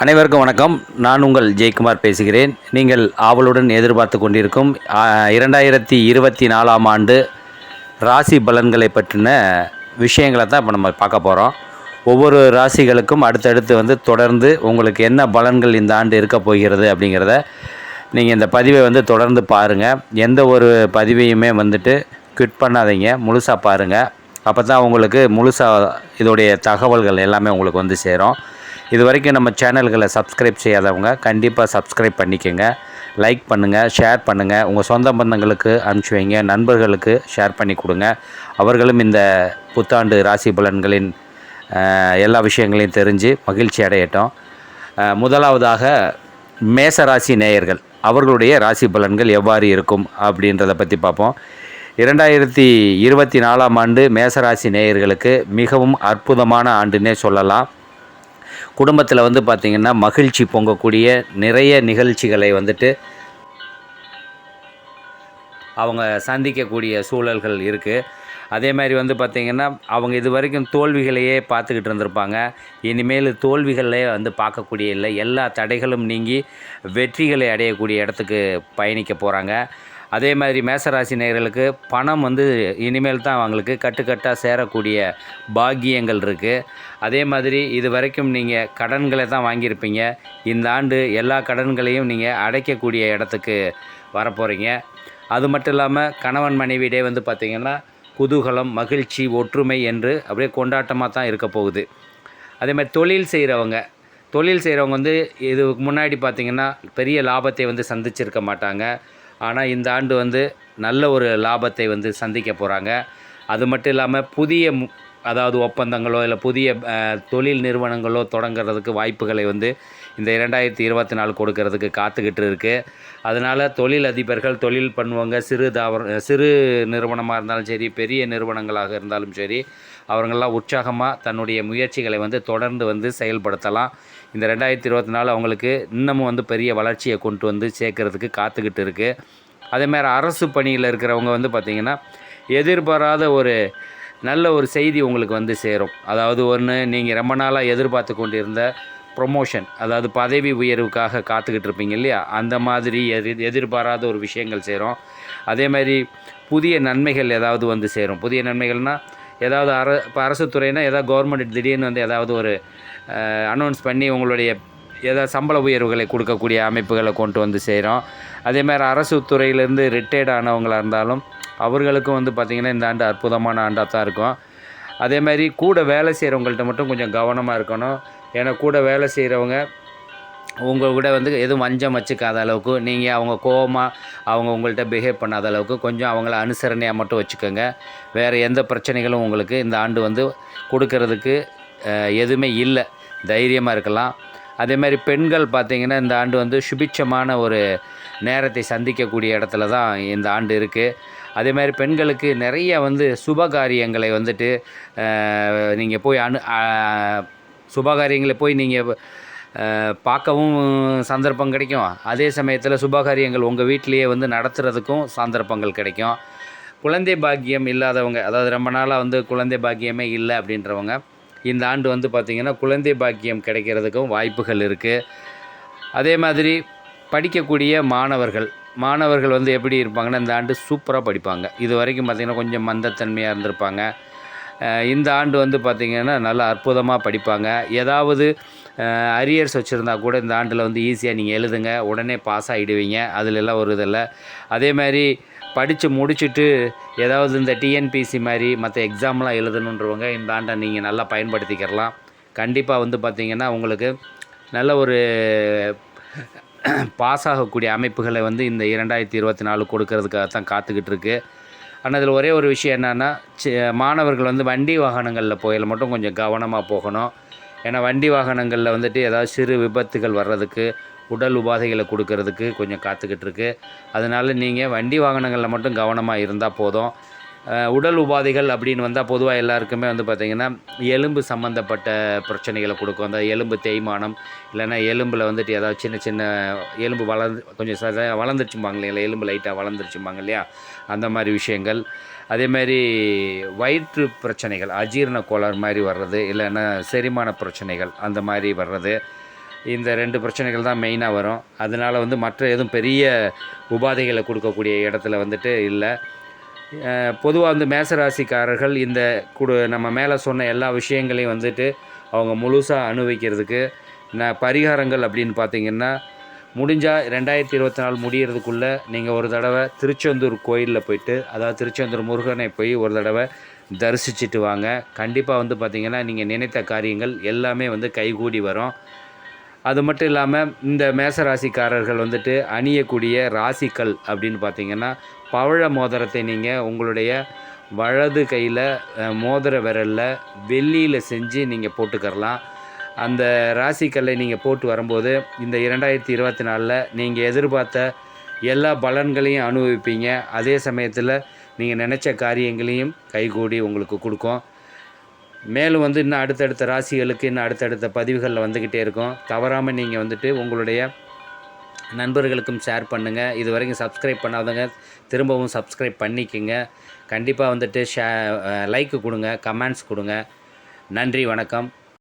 அனைவருக்கும் வணக்கம். நான் உங்கள் ஜெயக்குமார் பேசுகிறேன். நீங்கள் ஆவலுடன் எதிர்பார்த்து கொண்டிருக்கும் இரண்டாயிரத்தி இருபத்தி நாலாம் ஆண்டு ராசி பலன்களை பற்றின விஷயங்களை தான் இப்போ நம்ம பார்க்க போகிறோம் ஒவ்வொரு ராசிகளுக்கும் அடுத்தடுத்து வந்து தொடர்ந்து உங்களுக்கு என்ன பலன்கள் இந்த ஆண்டு இருக்க போகிறது அப்படிங்கிறத நீங்கள் இந்த பதிவை வந்து தொடர்ந்து பாருங்கள் எந்த ஒரு பதிவையுமே வந்துட்டு குவிட் பண்ணாதீங்க. முழுசாக பாருங்கள் அப்போ தான் உங்களுக்கு முழுசாக இதோடைய தகவல்கள் எல்லாமே உங்களுக்கு வந்து சேரும். இது வரைக்கும் நம்ம சேனல்களை சப்ஸ்கிரைப் செய்யாதவங்க கண்டிப்பாக சப்ஸ்கிரைப் பண்ணிக்கோங்க. லைக் பண்ணுங்கள் ஷேர் பண்ணுங்கள் உங்கள் சொந்த பந்தங்களுக்கு அனுப்பிச்சி வைங்க. நண்பர்களுக்கு ஷேர் பண்ணி கொடுங்க. அவர்களும் இந்த புத்தாண்டு ராசி பலன்களின் எல்லா விஷயங்களையும் தெரிஞ்சு மகிழ்ச்சி அடையட்டும். முதலாவதாக மேச ராசி நேயர்கள். அவர்களுடைய ராசி பலன்கள் எவ்வாறு இருக்கும் அப்படின்றத பற்றி பார்ப்போம். இரண்டாயிரத்தி இருபத்தி நாலாம் ஆண்டு மேசராசி நேயர்களுக்கு மிகவும் அற்புதமான ஆண்டுன்னே சொல்லலாம். குடும்பத்தில் வந்து பார்த்திங்கன்னா மகிழ்ச்சி பொங்கக்கூடிய நிறைய நிகழ்ச்சிகளை வந்துட்டு அவங்க சந்திக்கக்கூடிய சூழல்கள் இருக்குது அதே மாதிரி வந்து பார்த்திங்கன்னா அவங்க இது வரைக்கும் தோல்விகளையே பார்த்துக்கிட்டு இருந்திருப்பாங்க. இனிமேல் தோல்விகளே வந்து பார்க்கக்கூடிய இல்லை. எல்லா தடைகளும் நீங்கி வெற்றிகளை அடையக்கூடிய இடத்துக்கு பயணிக்க போகிறாங்க அதே மாதிரி மேசராசி நேர்களுக்கு பணம் வந்து இனிமேல் தான் அவங்களுக்கு கட்டுக்கட்டாக சேரக்கூடிய பாக்கியங்கள் இருக்குது அதே மாதிரி இது வரைக்கும் நீங்கள் கடன்களை தான் வாங்கியிருப்பீங்க. இந்த ஆண்டு எல்லா கடன்களையும் நீங்கள் அடைக்கக்கூடிய இடத்துக்கு வரப்போகிறீங்க அது மட்டும் இல்லாமல் கணவன் மனைவியிடையே வந்து பார்த்திங்கன்னா குதூகலம் மகிழ்ச்சி ஒற்றுமை என்று அப்படியே கொண்டாட்டமாக தான் இருக்க போகுது. அதே மாதிரி தொழில் செய்கிறவங்க தொழில் செய்கிறவங்க வந்து இதுக்கு முன்னாடி பார்த்திங்கன்னா பெரிய லாபத்தை வந்து சந்திச்சிருக்க மாட்டாங்க. ஆனால் இந்த ஆண்டு வந்து நல்ல ஒரு லாபத்தை வந்து சந்திக்க போகிறாங்க அது மட்டும் இல்லாமல் புதிய மு- அதாவது ஒப்பந்தங்களோ இல்லை புதிய தொழில் நிறுவனங்களோ தொடங்குறதுக்கு வாய்ப்புகளை வந்து இந்த இரண்டாயிரத்தி இருபத்தி நாலு கொடுக்கறதுக்கு காத்துக்கிட்டு இருக்குது அதனால் தொழில் அதிபர்கள் தொழில் பண்ணுவாங்க சிறு தாவர சிறு நிறுவனமாக இருந்தாலும் சரி பெரிய நிறுவனங்களாக இருந்தாலும் சரி அவங்கெல்லாம் உற்சாகமாக தன்னுடைய முயற்சிகளை வந்து தொடர்ந்து வந்து செயல்படுத்தலாம். இந்த ரெண்டாயிரத்தி இருபத்தி நாலு அவங்களுக்கு இன்னமும் வந்து பெரிய வளர்ச்சியை கொண்டு வந்து சேர்க்கறதுக்கு காத்துக்கிட்டு இருக்குது அதேமாதிரி அரசு பணியில் இருக்கிறவங்க வந்து பார்த்திங்கன்னா எதிர்பாராத ஒரு நல்ல ஒரு செய்தி உங்களுக்கு வந்து சேரும். அதாவது ஒன்று நீங்கள் ரொம்ப நாளாக எதிர்பார்த்து கொண்டிருந்த ப்ரொமோஷன் அதாவது பதவி உயர்வுக்காக காத்துக்கிட்டு இருப்பீங்க இல்லையா? அந்த மாதிரி எதிர் எதிர்பாராத ஒரு விஷயங்கள் சேரும். அதே மாதிரி புதிய நன்மைகள் ஏதாவது வந்து சேரும். புதிய நன்மைகள்னால் ஏதாவது அர இப்போ அரசு துறைனா ஏதாவது கவர்மெண்ட் திடீர்னு வந்து ஏதாவது ஒரு அனௌன்ஸ் பண்ணி உங்களுடைய ஏதாவது சம்பள உயர்வுகளை கொடுக்கக்கூடிய அமைப்புகளை கொண்டு வந்து செய்கிறோம் அதேமாதிரி அரசு துறையிலேருந்து ரிட்டையர்ட் ஆனவங்களாக இருந்தாலும் அவர்களுக்கும் வந்து பார்த்திங்கன்னா இந்த ஆண்டு அற்புதமான ஆண்டாக தான் இருக்கும். அதே மாதிரி கூட வேலை செய்கிறவங்கள்ட்ட மட்டும் கொஞ்சம் கவனமாக இருக்கணும். ஏன்னா கூட வேலை செய்கிறவங்க உங்கள் கூட வந்து எதுவும் வஞ்சம் வச்சுக்காத அளவுக்கு நீங்கள் அவங்க கோபமாக அவங்க உங்கள்கிட்ட பிஹேவ் பண்ணாத அளவுக்கு கொஞ்சம் அவங்கள அனுசரணையாக மட்டும் வச்சுக்கோங்க. வேறு எந்த பிரச்சனைகளும் உங்களுக்கு இந்த ஆண்டு வந்து கொடுக்கறதுக்கு எதுவுமே இல்லை. தைரியமாக இருக்கலாம். அதே மாதிரி பெண்கள் பார்த்திங்கன்னா இந்த ஆண்டு வந்து சுபிட்சமான ஒரு நேரத்தை சந்திக்கக்கூடிய இடத்துல தான் இந்த ஆண்டு இருக்குது அதே மாதிரி பெண்களுக்கு நிறைய வந்து சுபகாரியங்களை வந்துட்டு நீங்கள் போய் அனு சுப சுபகாரியங்களை போய் நீங்கள் பார்க்கவும் சந்தர்ப்பம் கிடைக்கும். அதே சமயத்தில் சுபகாரியங்கள் உங்கள் வீட்டிலையே வந்து நடத்துகிறதுக்கும் சந்தர்ப்பங்கள் கிடைக்கும். குழந்தை பாக்கியம் இல்லாதவங்க அதாவது ரொம்ப நாளாக வந்து குழந்தை பாக்கியமே இல்லை அப்படின்றவங்க இந்த ஆண்டு வந்து பார்த்திங்கன்னா குழந்தை பாக்கியம் கிடைக்கிறதுக்கும் வாய்ப்புகள் இருக்குது அதே மாதிரி படிக்கக்கூடிய மாணவர்கள் மாணவர்கள் வந்து எப்படி இருப்பாங்கன்னா இந்த ஆண்டு சூப்பராக படிப்பாங்க. இது வரைக்கும் பார்த்திங்கன்னா கொஞ்சம் மந்தத்தன்மையாக இருந்திருப்பாங்க. இந்த ஆண்டு வந்து பார்த்திங்கன்னா நல்லா அற்புதமாக படிப்பாங்க. ஏதாவது அரியர்ஸ் வச்சுருந்தா கூட இந்த ஆண்டில் வந்து ஈஸியாக நீங்கள் எழுதுங்க. உடனே பாஸ் ஆகிடுவீங்க அதுலெல்லாம் ஒரு இதில்லை அதே மாதிரி படித்து முடிச்சுட்டு ஏதாவது இந்த டிஎன்பிசி மாதிரி மற்ற எக்ஸாம்லாம் எழுதணுன்றவங்க இந்த ஆண்டை நீங்கள் நல்லா பயன்படுத்திக்கிறலாம். கண்டிப்பாக வந்து பார்த்திங்கன்னா உங்களுக்கு நல்ல ஒரு பாஸ் ஆகக்கூடிய அமைப்புகளை வந்து இந்த இரண்டாயிரத்தி இருபத்தி நாலு கொடுக்கறதுக்காக தான் காத்துக்கிட்டு இருக்கு ஆனால் இதில் ஒரே ஒரு விஷயம் என்னென்னா மாணவர்கள் வந்து வண்டி வாகனங்களில் போயில் மட்டும் கொஞ்சம் கவனமாக போகணும். ஏன்னா வண்டி வாகனங்களில் வந்துட்டு ஏதாவது சிறு விபத்துகள் வர்றதுக்கு உடல் உபாதைகளை கொடுக்கறதுக்கு கொஞ்சம் காத்துக்கிட்டு இருக்கு அதனால் நீங்கள் வண்டி வாகனங்களில் மட்டும் கவனமாக இருந்தால் போதும். உடல் உபாதைகள் அப்படின்னு வந்தால் பொதுவாக எல்லாருக்குமே வந்து பார்த்திங்கன்னா எலும்பு சம்மந்தப்பட்ட பிரச்சனைகளை கொடுக்கும். அந்த எலும்பு தேய்மானம் இல்லைன்னா எலும்பில் வந்துட்டு ஏதாவது சின்ன சின்ன எலும்பு வளர்ந்து கொஞ்சம் சத வளர்ந்துருச்சும்பாங்க இல்லையா? எலும்பு லைட்டாக வளர்ந்துருச்சும்பாங்க இல்லையா? அந்த மாதிரி விஷயங்கள். அதே மாதிரி வயிற்று பிரச்சனைகள் அஜீரண கோளாறு மாதிரி வர்றது இல்லைன்னா செரிமான பிரச்சனைகள் அந்த மாதிரி வர்றது. இந்த ரெண்டு பிரச்சனைகள் தான் மெயினாக வரும். அதனால் வந்து மற்ற எதுவும் பெரிய உபாதைகளை கொடுக்கக்கூடிய இடத்துல வந்துட்டு இல்லை. பொதுவாக வந்து மேசராசிக்காரர்கள் இந்த குடு நம்ம மேலே சொன்ன எல்லா விஷயங்களையும் வந்துட்டு அவங்க முழுசாக அனுபவிக்கிறதுக்கு நான் பரிகாரங்கள் அப்படின்னு பார்த்தீங்கன்னா முடிஞ்சால் ரெண்டாயிரத்தி இருபத்தி நாலு முடியறதுக்குள்ளே நீங்கள் ஒரு தடவை திருச்செந்தூர் கோயிலில் போயிட்டு அதாவது திருச்செந்தூர் முருகனை போய் ஒரு தடவை தரிசிச்சுட்டு வாங்க. கண்டிப்பாக வந்து பார்த்திங்கன்னா நீங்கள் நினைத்த காரியங்கள் எல்லாமே வந்து கைகூடி வரும். அது மட்டும் இல்லாமல் இந்த மேசராசிக்காரர்கள் வந்துட்டு அணியக்கூடிய ராசிக்கல் அப்படின்னு பார்த்தீங்கன்னா பவழ மோதிரத்தை நீங்கள் உங்களுடைய வலது கையில் மோதிர விரலில் வெள்ளியில் செஞ்சு நீங்கள் போட்டுக்கரலாம் அந்த ராசிக்கல்லை நீங்கள் போட்டு வரும்போது இந்த இரண்டாயிரத்தி இருபத்தி நாலில் நீங்கள் எதிர்பார்த்த எல்லா பலன்களையும் அனுபவிப்பீங்க. அதே சமயத்தில் நீங்கள் நினச்ச காரியங்களையும் கைகூடி உங்களுக்கு கொடுக்கும். மேலும் வந்து இன்னும் அடுத்தடுத்த ராசிகளுக்கு இன்னும் அடுத்தடுத்த பதிவுகளில் வந்துக்கிட்டே இருக்கும். தவறாமல் நீங்கள் வந்துட்டு உங்களுடைய நண்பர்களுக்கும் ஷேர் பண்ணுங்கள் இது வரைக்கும் சப்ஸ்கிரைப் பண்ணாதவங்க திரும்பவும் சப்ஸ்கிரைப் பண்ணிக்கோங்க. கண்டிப்பாக வந்துட்டு ஷே லைக்கு கொடுங்க கமெண்ட்ஸ் கொடுங்க. நன்றி வணக்கம்.